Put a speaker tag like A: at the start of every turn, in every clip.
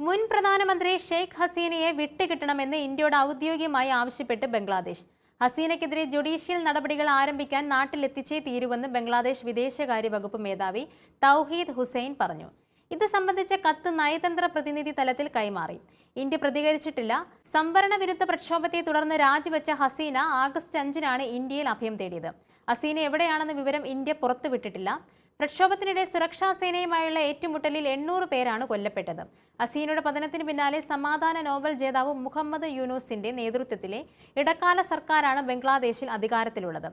A: മുൻ പ്രധാനമന്ത്രി ഷെയ്ഖ് ഹസീനയെ വിട്ടുകിട്ടണമെന്ന് ഇന്ത്യയുടെ ഔദ്യോഗികമായി ആവശ്യപ്പെട്ട് ബംഗ്ലാദേശ്. ഹസീനയ്ക്കെതിരെ ജുഡീഷ്യൽ നടപടികൾ ആരംഭിക്കാൻ നാട്ടിലെത്തിച്ചേ തീരുവെന്ന് ബംഗ്ലാദേശ് വിദേശകാര്യ വകുപ്പ് മേധാവി തൗഹീദ് ഹുസൈൻ പറഞ്ഞു. ഇത് സംബന്ധിച്ച കത്ത് നയതന്ത്ര പ്രതിനിധി തലത്തിൽ കൈമാറി. ഇന്ത്യ പ്രതികരിച്ചിട്ടില്ല. സംവരണ വിരുദ്ധ പ്രക്ഷോഭത്തെ തുടർന്ന് രാജിവെച്ച ഹസീന ആഗസ്റ്റ് അഞ്ചിനാണ് ഇന്ത്യയിൽ അഭയം തേടിയത്. ഹസീന എവിടെയാണെന്ന വിവരം ഇന്ത്യ പുറത്തുവിട്ടിട്ടില്ല. പ്രക്ഷോഭത്തിനിടെ സുരക്ഷാ സേനയുമായുള്ള ഏറ്റുമുട്ടലിൽ എണ്ണൂറ് പേരാണ് കൊല്ലപ്പെട്ടത്. അസീനയുടെ പതനത്തിന് പിന്നാലെ സമാധാന നോബൽ ജേതാവ് മുഹമ്മദ് യൂനൂസിന്റെ നേതൃത്വത്തിലെ ഇടക്കാല സർക്കാരാണ് ബംഗ്ലാദേശിൽ അധികാരത്തിലുള്ളത്.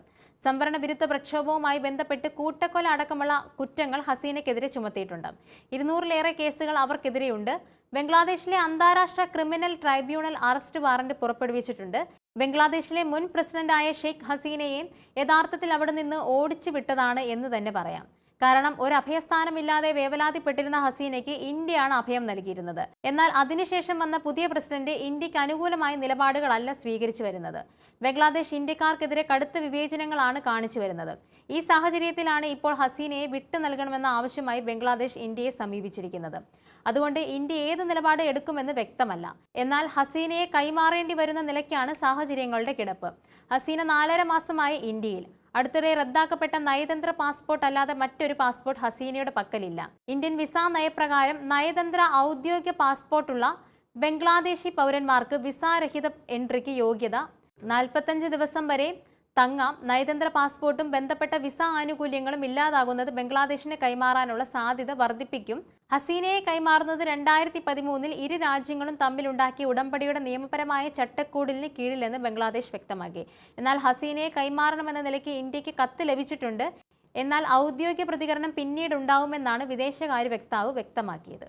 A: സംവരണ വിരുദ്ധ പ്രക്ഷോഭവുമായി ബന്ധപ്പെട്ട് കൂട്ടക്കൊല അടക്കമുള്ള കുറ്റങ്ങൾ ഹസീനയ്ക്കെതിരെ ചുമത്തിയിട്ടുണ്ട്. ഇരുന്നൂറിലേറെ കേസുകൾ അവർക്കെതിരെയുണ്ട്. ബംഗ്ലാദേശിലെ അന്താരാഷ്ട്ര ക്രിമിനൽ ട്രൈബ്യൂണൽ അറസ്റ്റ് വാറന്റ് പുറപ്പെടുവിച്ചിട്ടുണ്ട്. ബംഗ്ലാദേശിലെ മുൻ പ്രസിഡന്റായ ഷെയ്ഖ് ഹസീനയെ യഥാർത്ഥത്തിൽ അവിടെ നിന്ന് ഓടിച്ചു വിട്ടതാണ് എന്ന് തന്നെ പറയാം. കാരണം ഒരു അഭയസ്ഥാനമില്ലാതെ വേവലാതിപ്പെട്ടിരുന്ന ഹസീനയ്ക്ക് ഇന്ത്യയാണ് അഭയം നൽകിയിരുന്നത്. എന്നാൽ അതിനുശേഷം വന്ന പുതിയ പ്രസിഡന്റ് ഇന്ത്യയ്ക്ക് അനുകൂലമായ നിലപാടുകളല്ല സ്വീകരിച്ചു വരുന്നത്. ബംഗ്ലാദേശ് ഇന്ത്യക്കാർക്കെതിരെ കടുത്ത വിവേചനങ്ങളാണ് കാണിച്ചു വരുന്നത്. ഈ സാഹചര്യത്തിലാണ് ഇപ്പോൾ ഹസീനയെ വിട്ടു നൽകണമെന്ന ആവശ്യമായി ബംഗ്ലാദേശ് ഇന്ത്യയെ സമീപിച്ചിരിക്കുന്നത്. അതുകൊണ്ട് ഇന്ത്യ ഏത് നിലപാട് എടുക്കുമെന്ന് വ്യക്തമല്ല. എന്നാൽ ഹസീനയെ കൈമാറേണ്ടി വരുന്ന നിലയ്ക്കാണ് സാഹചര്യങ്ങളുടെ കിടപ്പ്. ഹസീന നാലര മാസമായി ഇന്ത്യയിൽ. അടുത്തിടെ റദ്ദാക്കപ്പെട്ട നയതന്ത്ര പാസ്പോർട്ട് അല്ലാതെ മറ്റൊരു പാസ്പോർട്ട് ഹസീനയുടെ പക്കലില്ല. ഇന്ത്യൻ വിസ നയപ്രകാരം നയതന്ത്ര ഔദ്യോഗിക പാസ്പോർട്ടുള്ള ബംഗ്ലാദേശി പൗരന്മാർക്ക് വിസാരഹിത എൻട്രിക്ക് യോഗ്യത നാൽപ്പത്തഞ്ച് ദിവസം വരെ തങ്ങാം. നയതന്ത്ര പാസ്പോർട്ടും ബന്ധപ്പെട്ട വിസ ആനുകൂല്യങ്ങളും ഇല്ലാതാകുന്നത് ബംഗ്ലാദേശിന് കൈമാറാനുള്ള സാധ്യത വർദ്ധിപ്പിക്കും. ഹസീനയെ കൈമാറുന്നത് രണ്ടായിരത്തി പതിമൂന്നിൽ ഇരു രാജ്യങ്ങളും തമ്മിലുണ്ടാക്കിയ ഉടമ്പടിയുടെ നിയമപരമായ ചട്ടക്കൂടിന് കീഴിലെന്ന് ബംഗ്ലാദേശ് വ്യക്തമാക്കി. എന്നാൽ ഹസീനയെ കൈമാറണമെന്ന നിലയ്ക്ക് ഇന്ത്യയ്ക്ക് കത്ത് ലഭിച്ചിട്ടുണ്ട്. എന്നാൽ ഔദ്യോഗിക പ്രതികരണം പിന്നീട് ഉണ്ടാവുമെന്നാണ് വിദേശകാര്യ വക്താവ് വ്യക്തമാക്കിയത്.